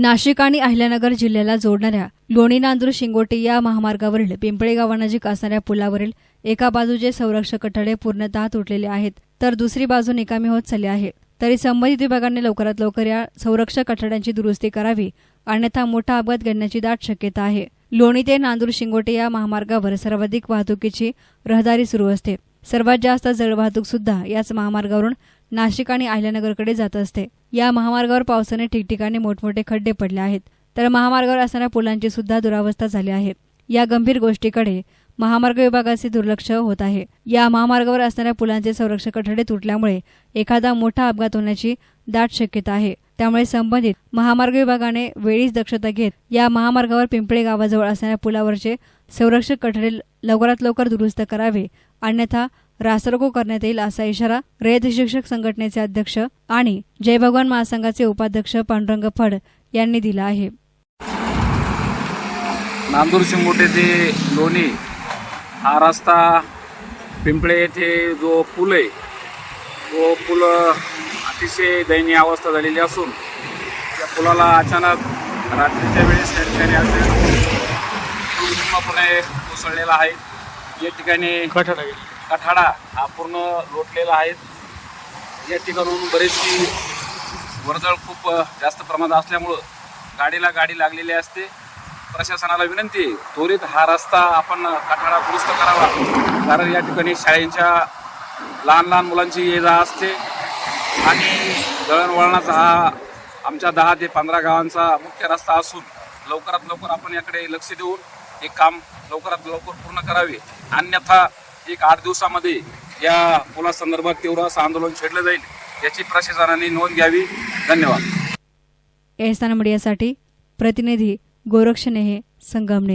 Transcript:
नाशिक आणि अहिल्यानगर जिल्ह्याला जोडणाऱ्या लोणी नांदूर शिंगोटी या महामार्गावरील पिंपळे गावानजीक असणाऱ्या पुलावरील एका बाजूचे संरक्षक कठडे पूर्णतः तुटलेले आहेत तर दुसरी बाजू निकामी होत चालली आहे. तरी संबंधित विभागाने लवकरात लवकर या संरक्षक कठड्यांची दुरुस्ती करावी अन्यथा मोठा अपघात घडण्याची दाट शक्यता आहे. लोणी ते नांदूर शिंगोटे या महामार्गावर सर्वाधिक वाहतुकीची रहदारी सुरू असते. सर्वात जास्त जळवाहतूक सुद्धा याच महामार्गावरून नाशिक आणि अहिल्यानगरकडे जात असते. या महामार्गावर पावसाने ठिकठिकाणी मोठमोठे खड्डे पडले आहेत. तर महामार्गावर असणाऱ्या पुलांची सुद्धा दुरावस्था झाली आहे. या गंभीर गोष्टीकडे महामार्ग विभागाचे दुर्लक्ष होत आहे. या महामार्गावर असणाऱ्या पुलांचे संरक्षक कठडे तुटल्यामुळे एखादा मोठा अपघात होण्याची दाट शक्यता आहे. त्यामुळे संबंधित महामार्ग विभागाने वेळीच दक्षता घेत या महामार्गावर पिंपळे गावाजवळ असणाऱ्या पुलावरचे संरक्षक कठडे लवकरात लवकर दुरुस्त करावे. अन्यथा रासरको करण्यात येईल असा इशारा रयत शिक्षक संघटनेचे अध्यक्ष आणि जय भगवान महासंघाचे उपाध्यक्ष पांडुरंग फड यांनी दिला आहे. नांदूर शिंगोटे ते लोणी हा रस्ता पिंपळे येथे जो पूल आहे तो पूल अतिशय दयनीय अवस्था झालेली असून त्या पुलाला अचानक रात्रीच्या वेळेस त्या ठिकाणी असेल पूर्णपणे कोसळलेला आहे. या ठिकाणी कठाडा हा पूर्ण लोटलेला आहे. या ठिकाणून बरीचशी वर्दळ खूप जास्त प्रमाणात असल्यामुळं गाडीला गाडी लागलेली असते. प्रशासनाला विनंती आहे, त्वरित हा रस्ता आपण कठाडा दुरुस्त करावा. कारण या ठिकाणी शाळेच्या लहान लहान मुलांची ये जा असते. आणि दळणवळणाचा हा आमच्या दहा ते पंधरा गावांचा मुख्य रस्ता असून लवकरात लवकर आपण याकडे लक्ष देऊन हे काम लवकरात लवकर पूर्ण करावे. अन्यथा एक आठ दिवसामध्ये या पुलासंदर्भात तीव्र असं आंदोलन छेडलं जाईल याची प्रशासनाने नोंद घ्यावी. धन्यवाद. एहसान मीडियासाठी प्रतिनिधी गोरक्षनेहे संगमने